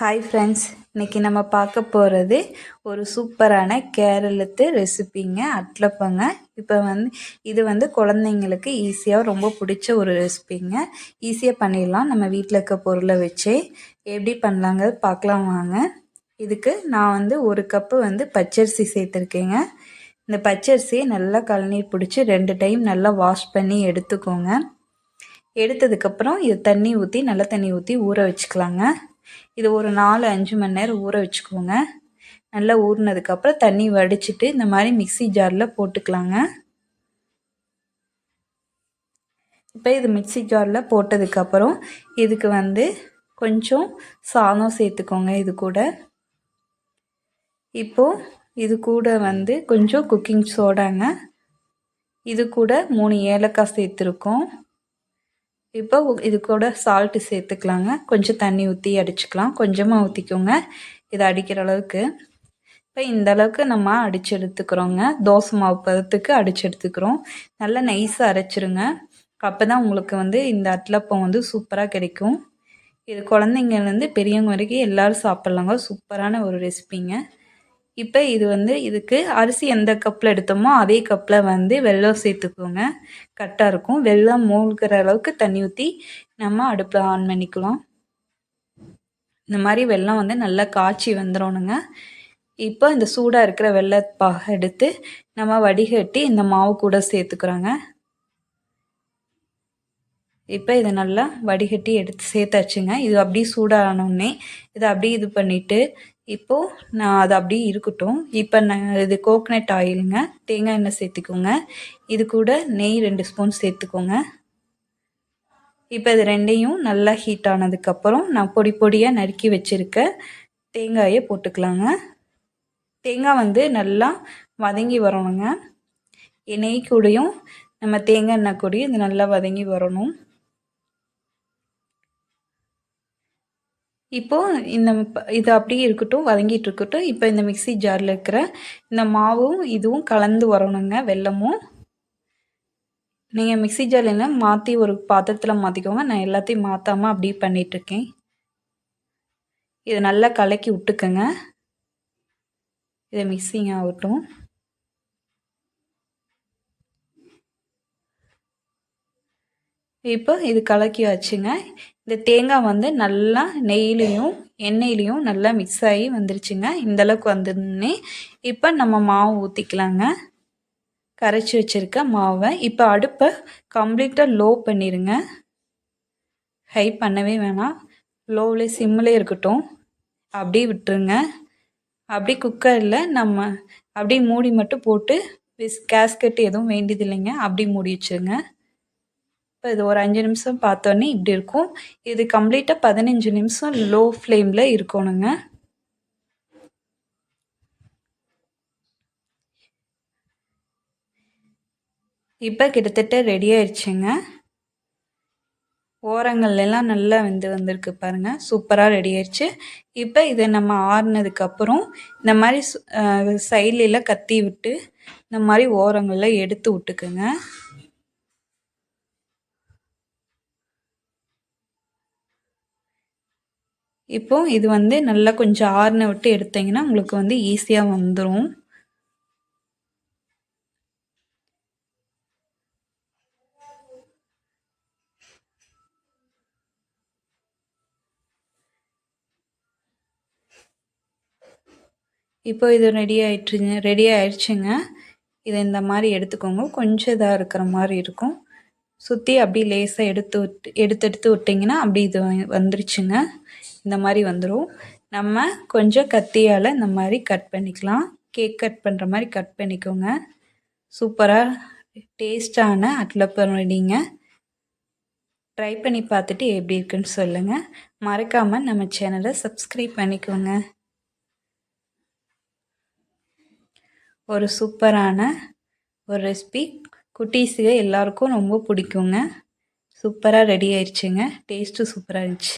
Hi friends இன்றைக்கி நம்ம பார்க்க போகிறது ஒரு சூப்பரான கேரளத்து ரெசிபிங்க அட்லப்பங்க. இப்போ வந்து இது வந்து குழந்தைங்களுக்கு ஈஸியாக ரொம்ப பிடிச்ச ஒரு ரெசிபிங்க ஈஸியாக பண்ணிடலாம். நம்ம வீட்டில் இருக்க பொருளை வச்சு எப்படி பண்ணலாங்க பார்க்கலாம் வாங்க. இதுக்கு நான் வந்து ஒரு கப்பு வந்து பச்சரிசி சேர்த்துருக்கேங்க. இந்த பச்சரிசியை நல்லா கழநீர் பிடிச்சி ரெண்டு டைம் நல்லா வாஷ் பண்ணி எடுத்துக்கோங்க. எடுத்ததுக்கப்புறம் இது தண்ணி ஊற்றி நல்லா தண்ணி ஊற்றி ஊற வச்சுக்கலாங்க. இது ஒரு நாலு அஞ்சு மணி நேரம் ஊற வச்சுக்கோங்க. நல்லா ஊறினதுக்கப்புறம் தண்ணி வடிச்சிட்டு இந்த மாதிரி மிக்சி ஜாரில் போட்டுக்கலாங்க. இப்போ இது மிக்சி ஜாரில் போட்டதுக்கப்புறம் இதுக்கு வந்து கொஞ்சம் சாதம் சேர்த்துக்கோங்க இது கூட. இப்போது இது கூட வந்து கொஞ்சம் குக்கிங் சோடாங்க இது கூட மூணு ஏலக்காய் சேர்த்துருக்கோம். இப்போ இது கூட சால்ட்டு சேர்த்துக்கலாங்க. கொஞ்சம் தண்ணி ஊற்றி அடிச்சுக்கலாம். கொஞ்சமாக ஊற்றிக்கோங்க இதை அடிக்கிற அளவுக்கு. இப்போ இந்த அளவுக்கு நம்ம அடித்து எடுத்துக்கிறோங்க. தோசை மாவு பதத்துக்கு அடித்து எடுத்துக்கிறோம். நல்லா நைஸாக அரைச்சிருங்க. அப்போ தான் உங்களுக்கு வந்து இந்த அட்லப்பம் வந்து சூப்பராக கிடைக்கும். இது குழந்தைங்கலேருந்து பெரியவங்க வரைக்கும் எல்லோரும் சாப்பிட்லாங்க. சூப்பரான ஒரு ரெசிபிங்க இப்போ இது வந்து இதுக்கு அரிசி எந்த கப்பில் எடுத்தோமோ அதே கப்பில் வந்து வெள்ளம் சேர்த்துக்கோங்க. கரெக்டாக இருக்கும். வெள்ளம் மூழ்கிற அளவுக்கு தண்ணி ஊற்றி நம்ம அடுப்பில் ஆன் பண்ணிக்கலாம். இந்த மாதிரி வெள்ளம் வந்து நல்லா காய்ச்சி வந்துடணுங்க இப்போ இந்த சூடாக இருக்கிற வெள்ளப்பாக எடுத்து நம்ம வடிகட்டி இந்த மாவு கூட சேர்த்துக்கிறோங்க. இப்போ இதை நல்லா வடிகட்டி எடுத்து சேர்த்தாச்சுங்க. இது அப்படியே சூடானோடனே இதை அப்படியே இது பண்ணிவிட்டு இப்போது நான் அது அப்படியே இருக்கட்டும். இப்போ நான் இது கோக்கனட் ஆயிலுங்க தேங்காய் எண்ணெய் சேர்த்துக்கோங்க. இது கூட நெய் ரெண்டு ஸ்பூன் சேர்த்துக்கோங்க. இப்போ இது ரெண்டையும் நல்லா ஹீட் ஆனதுக்கப்புறம் நான் பொடி பொடியாக நறுக்கி வச்சுருக்க தேங்காயை போட்டுக்கலாங்க. தேங்காய் வந்து நல்லா வதங்கி வரணுங்க. நெய் கூடையும் நம்ம தேங்காய் எண்ணெய் கூடயும் இது நல்லா வதங்கி வரணும். இப்போது இந்த இது அப்படியே இருக்கட்டும் வதங்கிட்டு இருக்கட்டும். இப்போ இந்த மிக்சி ஜாரில் இருக்கிற இந்த மாவும் இதுவும் கலந்து வரணுங்க வெல்லமும். நீங்கள் மிக்சி ஜாரில் மாற்றி ஒரு பாத்திரத்தில் மாற்றிக்கோங்க நான் எல்லாத்தையும் மாற்றாமல் அப்படியே பண்ணிகிட்ருக்கேன் இதை நல்லா கலக்கி விட்டுக்கோங்க. இதை மிக்சிங் ஆகட்டும். இப்போ இது கலக்கி வச்சுங்க இந்த தேங்காய் வந்து நல்லா நெய்லேயும் எண்ணெயிலையும் நல்லா மிக்ஸ் ஆகி வந்துருச்சுங்க. இந்தளவுக்கு வந்ததுன்னே இப்போ நம்ம மாவு ஊற்றிக்கலாங்க கரைச்சி வச்சுருக்க மாவை இப்போ அடுப்பை கம்ப்ளீட்டாக லோ பண்ணிடுங்க ஹை பண்ணவே வேணாம். லோவிலே சிம்மிலே இருக்கட்டும். அப்படியே விட்டுருங்க. அப்படி குக்கரில் நம்ம அப்படியே மூடி மட்டும் போட்டு விஸ் கேஸ்கெட் எதுவும் வேண்டியதில்லைங்க. அப்படி மூடி வச்சுருங்க. இப்போ இது ஒரு அஞ்சு நிமிஷம் பார்த்தோன்னே இப்படி இருக்கும். இது கம்ப்ளீட்டாக பதினஞ்சு நிமிஷம் லோ ஃப்ளேமில் இருக்கணுங்க. இப்போ கிட்டத்தட்ட ரெடி ஆயிடுச்சுங்க. ஓரங்கள்லாம் நல்லா வந்து வந்திருக்கு பாருங்கள் சூப்பராக ரெடி ஆயிடுச்சு. இப்போ இதை நம்ம ஆறுனதுக்கப்புறம் இந்த மாதிரி சைட்லெலாம் கத்தி விட்டு இந்த மாதிரி ஓரங்களில் எடுத்து விட்டுக்குங்க. இப்போது இது வந்து நல்லா கொஞ்சம் ஆறுன விட்டு எடுத்திங்கன்னா உங்களுக்கு வந்து ஈஸியாக வந்துடும் இப்போ இது ரெடி ஆயிடுச்சுங்க ரெடி ஆயிடுச்சுங்க. இதை இந்த மாதிரி எடுத்துக்கோங்க. கொஞ்சம் இதாக இருக்கிற மாதிரி இருக்கும். சுற்றி அப்படி லேசாக எடுத்து விட்டு எடுத்து எடுத்து விட்டிங்கன்னா அப்படி இது வந்துருச்சுங்க. இந்த மாதிரி வந்துடும் நம்ம கொஞ்சம் கத்தியால் இந்த மாதிரி கட் பண்ணிக்கலாம். கேக் கட் பண்ணுற மாதிரி கட் பண்ணிக்கோங்க. சூப்பராக டேஸ்டான அட்லப்பம் ரெடிங்க ட்ரை பண்ணி பார்த்துட்டு எப்படி இருக்குன்னு சொல்லுங்கள் மறக்காமல் நம்ம சேனலை சப்ஸ்கிரைப் பண்ணிக்கோங்க. ஒரு சூப்பரான ஒரு ரெசிபி குட்டீஸுக எல்லாருக்கும் ரொம்ப பிடிக்குங்க. சூப்பராக ரெடி ஆயிடுச்சுங்க. டேஸ்ட்டும் சூப்பராக இருந்துச்சு.